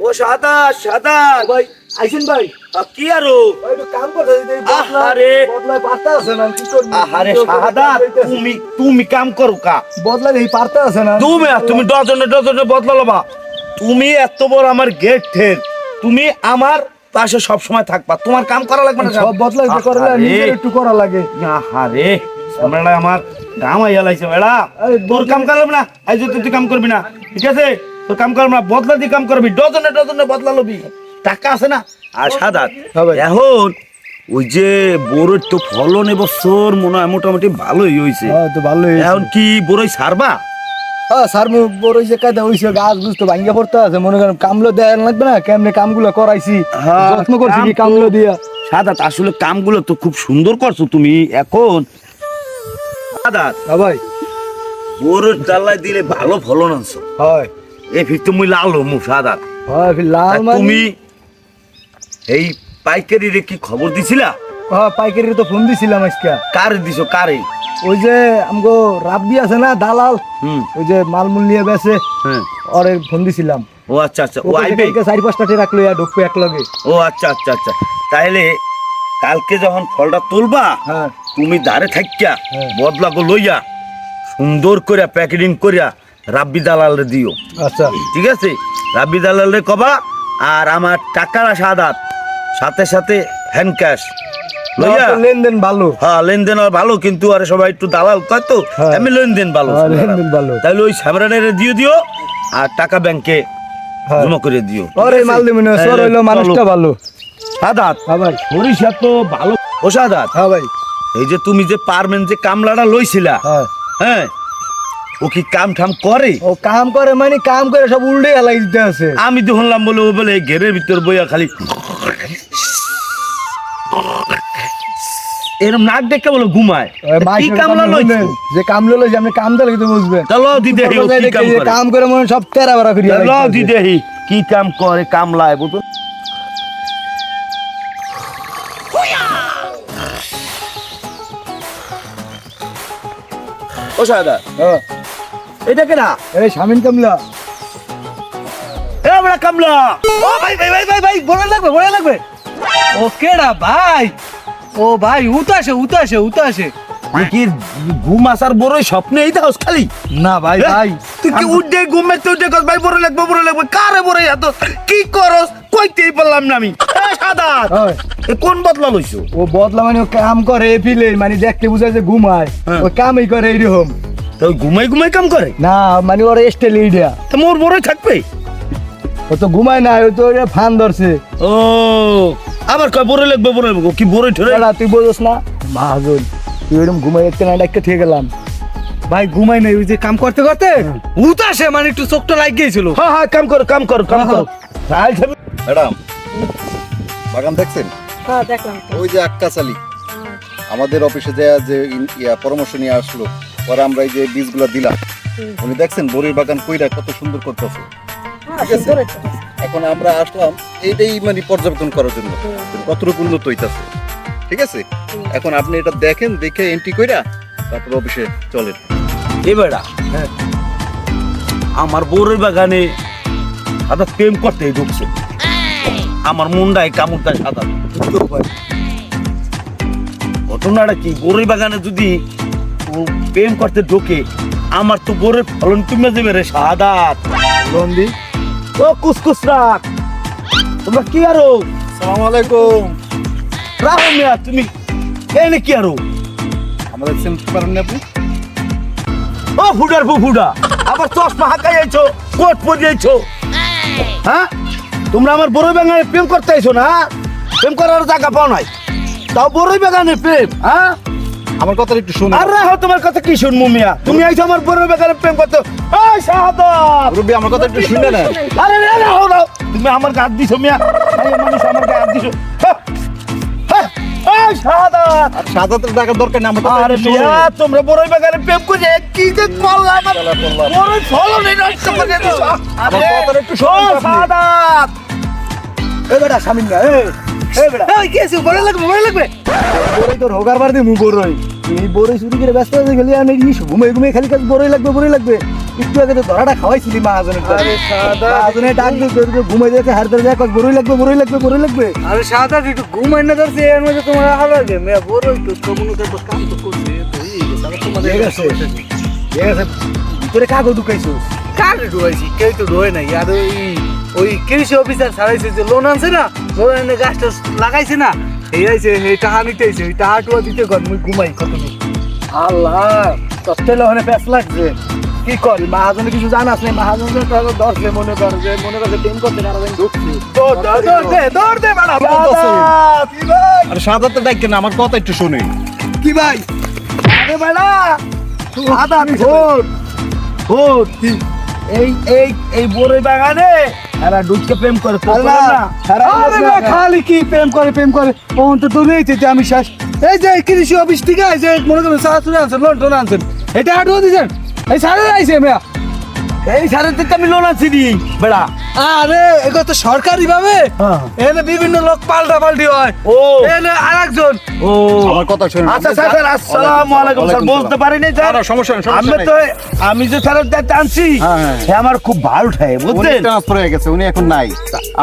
ও সাদা সাদা। ভাই আইছেন ভাই। কি আরও কাম করতে আহারে। বদলাই পারতে আছে না আহারে সাদা তুমি তুমি কাম করো কা। এই পারতে আছে না তুমি তুমি ডজনে ডজনে বদলালো বা তুমি এত বড় আমার গেট ঠের তুমি আমার পাশে সব সময় থাকবা। তোমার কাম করা লাগবে না সব বদলাই যে করলে একটু করা লাগে। আহারে। আমরা আমার গাম আইয়া লাইছে বেড়া। তোর কাম করলাম না? যে তুই কাম করবি না। ঠিক আছে? তোর কাম করলাম না বদলা দিয়ে কাম করবি ডজনে ডজনে বদলা লবি। টাকা আছে না? আর সাদা এখন ওই যে তো ফলন এবছর মনে হয় মোটামুটি ভালোই হয়েছে। হ্যাঁ ভালোই এখন কি সারবা? হ্যাঁ বড় যে কায়দা হইছে গাছ বুঝ তো ভাঙ্গা পড়তে আছে। মনে করেন কামলো দেয় লাগবে না? কেমনে কামগুলো করাইছি? হ্যাঁ, যত্ন করছি কি কাম তো- দিয়া? সাদা আসলে কামগুলো তো খুব সুন্দর করছ তুমি। এখন সাদা হ্যাঁ ভাই। দিলে ভালো ফলন আনছো। হয়। এই ফির তুমি লাল মু সাদা। লাল মানে? তুমি এই পাইকারিরে কি খবর দিছিলা? হ্যাঁ পাইকারি তো ফোন দিছিলাম আজকে। কারে দিছো কারে? ওই যে আমগো রাব্বি আছে না দালাল? হুম। ওই যে মালমূল নিয়ে বেছে হ্যাঁ। ওরে ফোন দিছিলাম। ও আচ্ছা আচ্ছা। ও আইবে? আইবে চারি পাঁচটা টে রাখল ইয়া ঢুকবে এক লগে ও আচ্ছা আচ্ছা আচ্ছা। তাইলে কালকে যখন ফলটা তুলবা হ্যাঁ। তুমি দাঁড়ে থাকিয়া হ্যাঁ। বদলা গো লইয়া সুন্দর করিয়া প্যাকেটিং করিয়া রাব্বি দালালে দিও। আচ্ছা। ঠিক আছে? রাব্বি দালালে কবা আর আমার টাকার সাদাত সাথে সাথে হ্যান্ড ক্যাশ লেনদেন ভালো। হ্যাঁ লেনদেন আর ভালো কিন্তু আরে সবাই একটু দালাল কয় তো? হ্যাঁ। আমি লেনদেন ভালো। হ্যাঁ, লেনদেন ভালো। তাহলে ওই সামরানের দিয়ে দিও আর টাকা ব্যাংকে হ্যাঁ। জমা করে দিও। ওরে মাল দিবি সর হইল মানুষটা ভালো। সাদাত হ্যাঁ ভাই। সরিষা তো ভালো। ও সাদাত হ্যাঁ ভাই। এই যে তুমি যে পারমেন যে কামলাটা লইছিলা হ্যাঁ ও কি কাম ঠাম করে? ও কাম করে মানে কাম করে সব উল্টে হেলাই দিতে আছে। আমি তো শুনলাম বলে ও বলে এই ঘেরের ভিতর বইয়া খালি এরম নাক দেখে বলে ঘুমায়। কি কামলা লইছো? যে কামলো লইছে আপনি কাম দিলে কিন্তু বুঝবেন। চলো দিদে ও কি কাম করে। কাম করে মনে সব তেরা বেড়া করিয়া চলো। দিদে কি কাম করে কামলায় বুঝো। ও সাদা হ্যাঁ। এটা কেনা এই শামিন কামলা। এ বড় কামলা। ও ভাই ভাই ভাই ভাই ভাই বড় লাগবে বড় লাগবে। ও কেডা ভাই? ও ভাই উতাসে উতাসে উতাসে। কি ঘুম আসার বড়ই স্বপ্নে এই খালি? না ভাই ভাই। তুই কি উঠে ঘুমে তুই উঠে ভাই বড় লাগবে বড় লাগবে কারে বড় এত? কি করস? কইতেই পারলাম না আমি। সাদা। কোন বদলা লইছো? ও বদলা মানে ও কাম করে ফিলে মানে দেখতে বুঝায় যে ঘুমায়। হ্যাঁ। ও কামই করে এইরকম। তো ঘুমাই ঘুমাই কাম করে? না মানে ওর স্টাইল এইটা তো মোর বড়ই থাকবে? ও তো ঘুমায় না ও তো ফান ধরছে। ও আবার কয় বড় লাগবে বড় লাগবে? কি বড় ঠরে এরা তুই বলছিস না? মাহাজন তুই ওরকম ঘুমাই একটা না একটা ঠিক গেলাম। ভাই ঘুমাই নাই ওই যে কাম করতে করতে উতাসে মানে একটু চোখটা লাগ গিয়েছিল। হ্যাঁ হ্যাঁ কাম করো কাম করো কাম করো। ম্যাডাম বাগান দেখছেন? হ্যাঁ দেখলাম। ওই যে আক্কাস আলী। আমাদের অফিসে যে যে ইয়া পরামর্শ নিয়ে আসলো পরে আমরা এই যে বীজগুলো দিলাম। উনি দেখছেন বড়ির বাগান কইরা কত সুন্দর করতেছে। হ্যাঁ। এখন আমরা আসলাম এইটাই মানে পর্যবেক্ষণ করার জন্য। কতটুকু উন্নত হইতাছে। ঠিক আছে? এখন আপনি এটা দেখেন দেখে এন্ট্রি কইরা তারপর অফিসে চলেন। এবারা হ্যাঁ। আমার বউরের বাগানে সাদা প্রেম করতে ঢুকছে। আমার মুন্ডায় কামড় দেয় সাদা ঘটনাটা কি? বউরের বাগানে যদি প্রেম করতে ঢোকে আমার তো বউরের ফলন তুমি যাবে রে সাদা লন্দি ও কুসকুস রাখ তোমরা কি আরও? সালাম আলাইকুম। রাখো মিয়া তুমি এনে কি আরও? আমাদের চিনতে পারেন না আপনি? ও ফুডার ফু ফুডা আবার চশমা হাঁকাই আইছো কোট পরে আইছো। হ্যাঁ? তোমরা আমার বড়ই বাগানে প্রেম করতে আইছো না? প্রেম করার জায়গা পাও নাই। তাও বড়ই বাগানে প্রেম হ্যাঁ? আমার কথাটা একটু শুনুন আরে হো তোমার কথা কি শুনব মিয়া? তুমি আইছো আমার বড়ই বাগানে প্রেম করতে। এই শাহাদাত রবি আমার কথা একটু শুনে না। আরে রে রে হো দাও তুমি আমার গাত দিছো মিয়া। এই মানুষ আমার গাত দিছো। হ্যাঁ, হ্যাঁ, এই শাহাদাত আর টাকার দরকার নেই আমার আরে। মিয়া তোমরা বড়ই বাগানে প্রেম করে কি যে খেলা করলাম। বড়ই ফলন এই নষ্ট করে দিছো। আরে কথাটা একটু তো শাহাদাত এই বেটা শামিন না এই এই বেটা। এই কি আছে বড় লাগবে বড় লাগবে। বড়ই তোর হোগার বার দিয়ে মু বড়ই এই বড়ই চুরি করে ব্যস্ত আছে গেলি আমি ইস ঘুমাই ঘুমাই খালি কাজ বড়ই লাগবে বড়ই লাগবে। একটু আগে তো ধরাটা খাওয়াইছিলি মাহাজনের আরে সাদা মাহাজনে ডাক দিয়ে ঘুমাই যাচ্ছে হার ধরে দেখো বড়ই লাগবে বড়ই লাগবে বড়ই লাগবে। আরে সাদা একটু ঘুমাই না ধরছে এর মধ্যে তোমার হালো যে মেয়া বড় তো তো করব কাম তো করছে তো এই গেছে আবার তোমাদের ঠিক আছে। ঠিক আছে তোরে কাগো ঢুকাইছো? কারে ঢুকাইছি কেউ তো ঢোয় নাই। আর ওই ওই কৃষি অফিসার ছাড়াইছে যে লোন আনছে না লোন এনে গাছটা লাগাইছে না এই আইছে এই টাকা নিতে আইছে ওই টাকা দিতে মুই ঘুমাই কত আল্লাহ প্যাস লাগছে। কি করি মাহাজনে কিছু জানাস নাই? মাহাজনে তো আগে ধরছে মনে কর যে মনে করতে না ঢুকছে। দে, দে, দে, কি ডাকেন না আমার কথা একটু শুনে কি ভাই? আরে আদা ভোট, ভোট। এই এই এই বড়ই বাগানে এরা ডুবকে প্রেম করে না? সারা খালি কি প্রেম করে প্রেম করে? ওন তো দূরে যে আমি শেষ। এই যে কৃষি অফিস থেকে আছে মনে করেন শাশুড়ি আনছেন লোন টোন আনছেন এটা আটুয়া দিয়েছেন। এই সারা আইছে মেয়া। এই আমি লোন আছি নি বেড়া। আরে এগুলো তো সরকারি ভাবে? হ্যাঁ। এখানে বিভিন্ন লোক পাল্টা পাল্টি হয়। ও। আরেকজন। ও। আমার কথা শুনুন আচ্ছা স্যার স্যার আসসালামু আলাইকুম স্যার বলতে পারিনি স্যার। সমস্যা নেই, আমি তো আমি যে স্যারের দায়িত্ব আনছি হ্যাঁ, হ্যাঁ। সে আমার খুব ভালো ঠায় উনি বুঝছেন? ট্রান্সফার হয়ে গেছে উনি এখন নাই।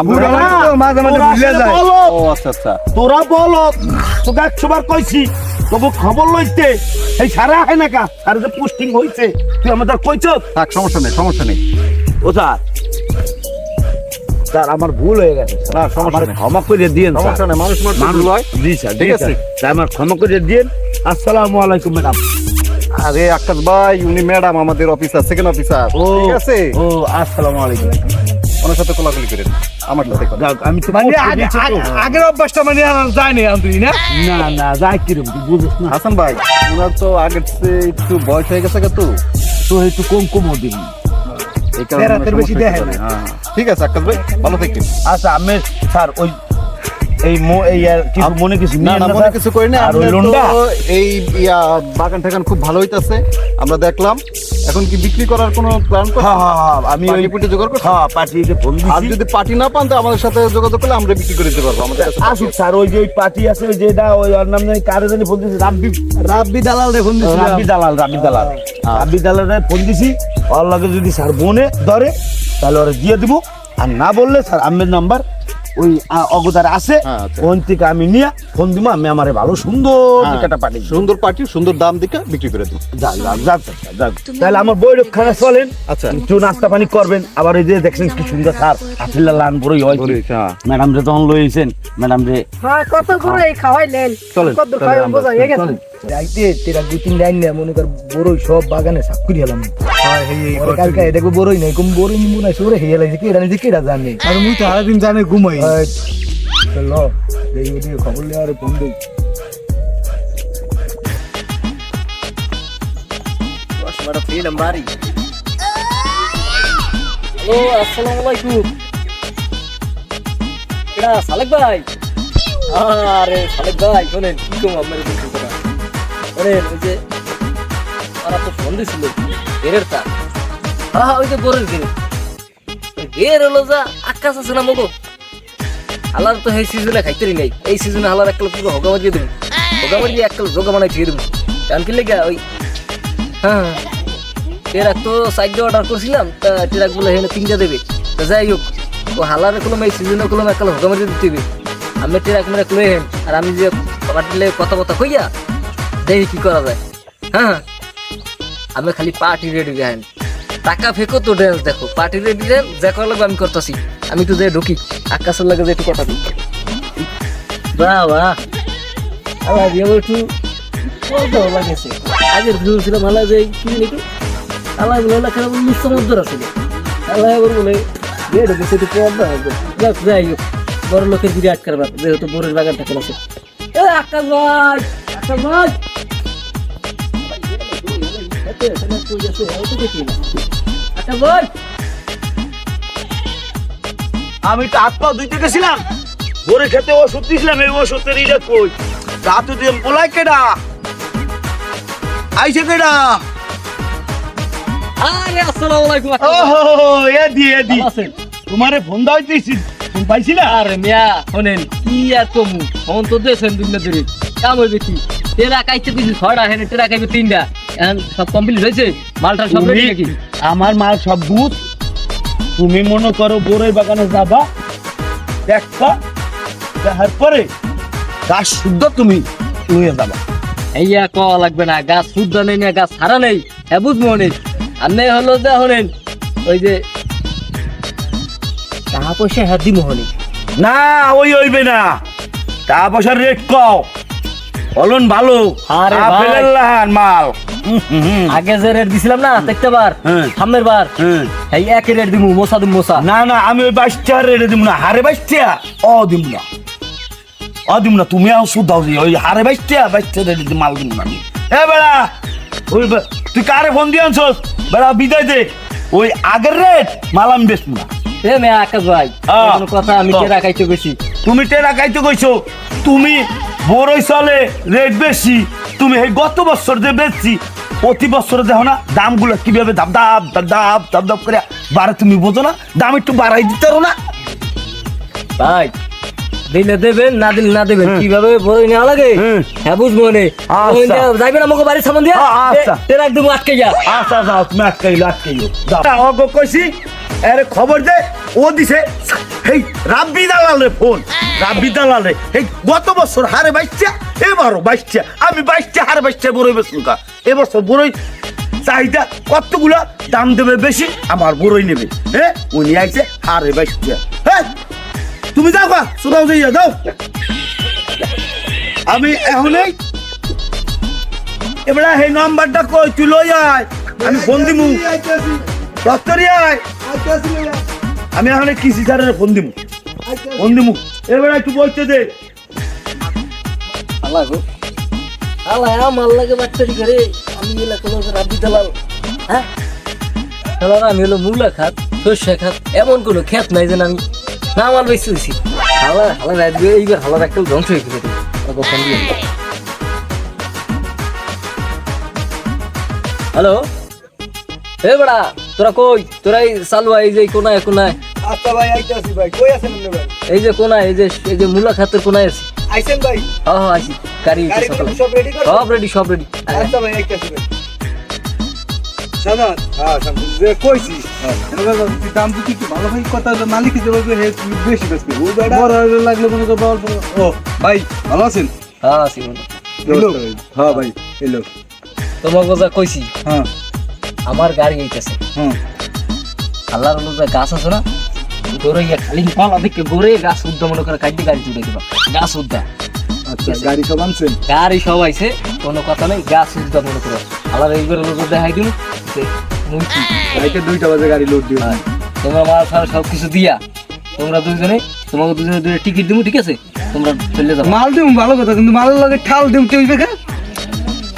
আমরা তোরা মাঝে মাঝে ভুলে যায়। ও আচ্ছা আচ্ছা। তোরা বলো তোকে একশোবার কইছি তবু খবর লইতে। এই সারা আহে না কা আর যে পোস্টিং হইছে তুই আমাদের কইছ? থাক সমস্যা নেই সমস্যা নেই। ও স্যার। স্যার আমার ভুল হয়ে গেছে না, সমস্যা নেই। ক্ষমা করে দিয়েন। সমস্যা নেই মানুষ মানুষ হয় জি স্যার ঠিক আছে। স্যার আমার ক্ষমা করে দিয়েন। আসসালামু আলাইকুম ম্যাডাম। আরে আকাশ ভাই উনি ম্যাডাম আমাদের অফিসার সেকেন্ড অফিসার ও ঠিক আছে? ও আসসালামু আলাইকুম। ওনার সাথে কোলাকুলি করেন। আমার আমি তো মানে আগের অভ্যাসটা মানে না? না না যায় কিরম তুই বুঝিস না। হাসান ভাই ওনার তো আগের চেয়ে একটু বয়স হয়ে গেছে তো। তো একটু কম কম দিন এই কারণে বেশি দেখে হতে না। পারে। হ্যাঁ, হ্যাঁ। ঠিক আছে আকাশ ভাই ভালো থাকেন। আচ্ছা আমি স্যার ওই এই মো- এই আর কিছু মনে কিছু না না মনে কিছু করি না। আর ওই লোনটা? এই ইয়া বাগান টাগান খুব ভালো হইতাছে। আমরা দেখলাম। এখন কি বিক্রি করার কোনো প্ল্যান হ্যাঁ হ্যাঁ হ্যাঁ আমি ওই পুটি জোগাড় করছেন? হ্যাঁ পার্টিতে ফোন আর যদি পার্টি না পান তো আমাদের সাথে যোগাযোগ করলে আমরা বিক্রি করে দিতে পারব আমাদের আসুক স্যার ওই যে ওই পার্টি আছে ওই যেটা ওই ওর নাম জানি কারে জানি ফোন দিছি রাব্বি। রাব্বি দালাল দেখুন রাব্বি দালাল রাব্বি দালাল। রাব্বি দালালে ফোন দিছি ওর লগে যদি স্যার বনে ধরে তাহলে ওরা দিয়ে দিব। আর না বললে স্যার আমের নাম্বার ওই আ, অগতার আছে হ্যাঁ, আচ্ছা। থেকে আমি নিয়ে ফোন দিব আমি আমারে ভালো সুন্দর হ্যাঁ, টিকাটা পাঠিয়ে সুন্দর পার্টি সুন্দর দাম দিকে বিক্রি করে দিন যাক যাক যাক যাক তাহলে আমার বই রক্ষা চলেন। আচ্ছা। একটু নাস্তা পানি করবেন। আবার ওই যে দেখছেন কি সুন্দর স্যার আফিল্লা লান বড়ই হয় ম্যাডাম রে তখন লইছেন ম্যাডাম রে হ্যাঁ কত করে এই খাওয়াইলেন। চলেন, কত খাওয়াই বোঝা হয়ে গেছে। রাইতে তেরা দুই তিন লাইন নেই মনে কর বড়ই সব বাগানে সাকুরি হলাম। ওরে কালকে দেখব বড়ই নাই কোন বড়ই নিমু না সরে হেয়ে লাগছে কেডা নিছে কেডা জানে। আর মুই তো সারাদিন জানে ঘুমাই। এই, চলো দেখি ওদিকে খবর নেওয়ারে ফোন দেই। হ্যালো আসসালামু আলাইকুম। এটা সালেক ভাই। আরে সালেক ভাই শোনেন কি কম আপনার ওই যে তো ফোন দিছিল এরের তা হ্যাঁ ওই যে দিন গের হলো যা আকাশ আছে না মগো হালার তো সিজনে নাই। এই সিজনে হালার পুরো হগা দেবো। হগা একটা জোগা কারণ কি লেগে ওই? হ্যাঁ ট্রাক তো সাইড অর্ডার করছিলাম, তা ট্রাক বলে এখানে তিনটা দেবে। যাই হোক, ও হালার কলম এই সিজনে কলম একটা হোকা মারি দিতে আমি ট্রাক মেরে কলে হেন আর আমি যে পাটিলে কথা কথা কইয়া দেখি কি করা যায়। হ্যাঁ আমি খালি পার্টি রেডি দেখেন টাকা ফেকো তো ড্যান্স দেখো। পার্টি রেডি দেন যা করা লাগবে আমি করতেছি। আমি তো যে ঢুকি, আকাশের লাগে যে একটু কথা দিই বাহ একটু লাগেছে। আগের ভিউ ছিল ভালো যে কি একটু আল্লাহ খারাপ মধ্যে আছে আল্লাহ এবার বলে দিয়ে ঢুকে সেটা পর্দা হবে। যাক, যাই হোক বড় লোকের যেহেতু বোরের আছে এ আকাশ ভাই! আকাশ ভাই আকাশ ভাই আমি তো হাত পা ধুইতে গেছিলাম। ভোরে খেতে ওষুধ দিছিলাম এই ওষুধের ইটা কই? রাতে দিয়ে বলাই কেডা? আইছে কেডা? আরে আসসালামু আলাইকুম ওহো এ দি এ দি। ভালো আছেন? তোমারে ফোন দাইতেছি ফোন পাইছিলা? আরে মিয়া শোনেন কি আর কমু ফোন তো দুই ধরে। কাম হইবে কি? টেরা খাইতে দিছি ছয়টা হেনে টেরা খাইবে তিনটা। সব কমপ্লিট হয়েছে? মালটা সব রেডি নাকি? আমার মাল সব বুঝ তুমি মনে করো বোরের বাগানে যাবা। দেখবা দেখার পরে গাছ শুদ্ধ তুমি যাবা। এইয়া কওয়া লাগবে না গাছ শুদ্ধ নেই না গাছ সারা নেই। হ্যাঁ বুঝব অনেক আর নেই হলো যে হলেন ওই যে টাকা পয়সা হ্যাঁ দিব হলে না ওই হইবে না। টাকা পয়সার রেট কও। ফলন ভালো। আরে ভাই। মাল। আগে যে রেট দিছিলাম না দেখতে বার হ্যাঁ। সামনের বার। হ্যাঁ। এই একই রেট দিব মোসা দিব মোসা না না আমি ওই বাইশটা রেটে দিব না হারে বাইশটা। অ দিব না। অ দিব না তুমি আও শুধাও যে ওই হারে বাইশটা বাইশটা রেটে মাল দিব না আমি। এ বেড়া ওই তুই কারে ফোন দিয়ে আনছস? বেড়া বিদায় দে। ওই আগের রেট মাল আমি বেচবো না। এ মে আকাশ ভাই। কথা আমি টেরা খাইতে গেছি তুমি টেরা খাইতে কইছো। তুমি বড়ই চলে রেট বেশি। তুমি এই গত বছর যে বেচছি প্রতি বছর দেখো না দামগুলো কীভাবে দাব দাব দাব দাব দাব দাব করে বাড়ে তুমি বোঝো না? দাম একটু বাড়াই দিতে পারো না? ভাই দিলে দেবেন না দিলে না দেবেন কীভাবে বই নেওয়া লাগে। হ্যাঁ বুঝব নে। আচ্ছা। যাইবেন আমাকে বাড়ির সামনে দিয়ে? আচ্ছা। টেরা একদম আটকে যা আচ্ছা আচ্ছা তুমি আটকাইলো আটকাইলো অগ কইছি আরে খবর দে ও দিছে এই রাব্বি দালাল ফোন। রাব্বি দালাল, এই গত বছর হারে বাইশটা এবারও বাইশটা আমি বাইশটা হারে বাইশটা বড়ই বেসুন কা এবছর বড়ই চাহিদা কতগুলা দাম দেবে বেশি, আমার বড়ই নেবে। হ্যাঁ উনি আইছে, হারে বাইশটা হ্যাঁ তুমি যাও কা সুদাও যাইয়া যাও। আমি এখনই এবারে এই নাম্বারটা কই, তুই লই আয়। আমি ফোন দিমু। দপ্তরি আয়। আমি এখন কৃষি স্যারের ফোন দিমু। ফোন দিমু। এবারে একটু বলতে দে। আল্লাহ গো। আল্লাহ আমার লাগে বাচ্চারি আমি এলা রাব্বি দালাল হ্যাঁ? দালাল আমি হলো মূলা খাত সর্ষে খাত এমন কোনো ক্ষেত নাই যেন আমি না আমার বেশি হয়েছি হালা হালা রাত দিয়ে এইবার হালার একটা ধ্বংস হয়ে গেছে। ওকে ফোন দিয়ে হ্যালো? এ বড়া তোরা কই? তোরা এই চালু এই যে কোনায় কোনায়। আচ্ছা ভাই আইতাছি ভাই। কই আছেন ভাই? এই যে কোনায় এই যে এই যে মূলা খাতের কোনায় আছে। আইছেন ভাই? হ্যাঁ হ্যাঁ আছি গাড়ি সব রেডি সব রেডি সব রেডি আচ্ছা ভাই ভাই সামাদ হ্যাঁ যে কইছি। তুই দাম তো একটু ভালো ভাই কথা হলো মালিক হিসেবে হে বেশি বেশি। ও বড় হলে লাগল ও ভাই ভালো আছেন? হ্যাঁ আছি হ্যাঁ ভাই এলো তোমাকে যা কইছি হ্যাঁ। আমার গাড়ি এইতেছে হ্যাঁ। আল্লাহর অনুযায়ী গাছ আছে না? গড়ে খালি পালা দেখে গড়ে গাছ উদ্দা মনে করে কাটি গাড়ি চুড়ে দিবা। গাছ উদ্দা আচ্ছা গাড়ি সব আনছেন গাড়ি সব আইছে কোনো কথা নেই গাছ উদ্দা মনে করো। আল্লাহর এইবার নজর দেখাই দিন যে রাইতে দুইটা বাজে গাড়ি লোড দিও। হ্যাঁ, তোমরা মাল সারা সব কিছু দিয়া তোমরা দুজনে তোমাকে দুজনে দুজনে টিকিট দিব ঠিক আছে? তোমরা চলে যাব। মাল দিম ভালো কথা কিন্তু মালের লগে ঠাল দিম তুই বেকা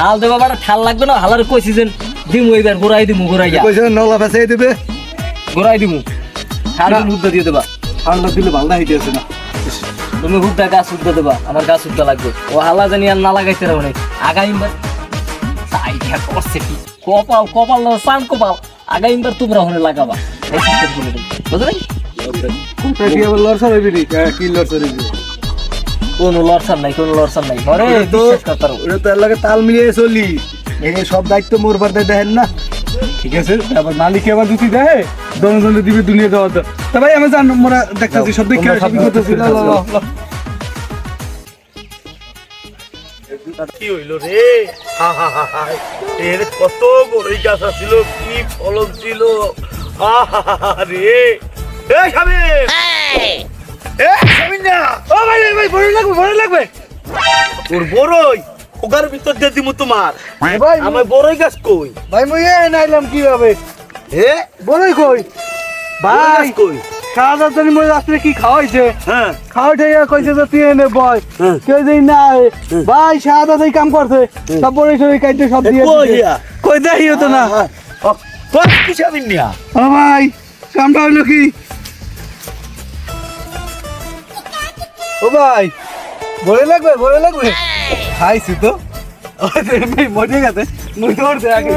হাল দেবা বাড়া ঠাল লাগবে না হালার কইছি যে দিমু এইবার গোড়াই দিমু গোড়াইয়া কইছে নলা ফেসাই দিবে। গোড়াই দিমু। ঠাল না। উদ্দা দিয়ে দেবা। ঠান্ডা দিলে ভালো হইতেছে না। তুমি হুদ্দা গাছ উদ্দা দেবা আমার গাছ উদ্দা লাগবে। ও হালা জানি আর না লাগাইতে আগামীবার সাইডা করছে কি? কপাল কপাল সান কপাল। আগামীবার তোমরা হনে লাগাবা। বুঝলে কোনো লড়সান নাই কোনো নাই। ঘরে তো তাল মিলিয়ে চলি। সব দায়িত্ব মোর পার দেখেন না। ঠিক আছে? আবার মালিক আবার দুটি দেয়? দনজনে দিবে দুনিয়া দেওয়া তো তা ভাই আমি জান মোরা দেখতেছি সব দেখে সব করতেছি। কি হইল রে? হা হা হা হা। এর কত বড়ই গাছ ছিল কি ফলন ছিল হা হা হা হা রে। এ শামিম এ শামিম না! ও ভাই ভাই, বড়ই লাগবে বড়ই লাগবে। তোর বড়ই। ওগার ভিতর দিয়ে দিমু তোমার। ভাই আমার বড়ই গাছ কই? ভাই মুই এ নাইলাম কীভাবে? হে বলই কই? ভাই কই? খাওয়া রাত্রে কি খাওয়াইছে? হ্যাঁ। খাওয়া কইছে যে তুই এনে বয়। কেউ যেই না ভাই সাদা কাম করছে। সব বড় সবাই কাইতে সব দিয়ে কই দেখিও তো না? তোর কি নিয়া ও ভাই কামটা হইল কি? ও ভাই বলে লাগবে বলে লাগবে। খাইছি তো মজে গেছে। ধরতে আগে।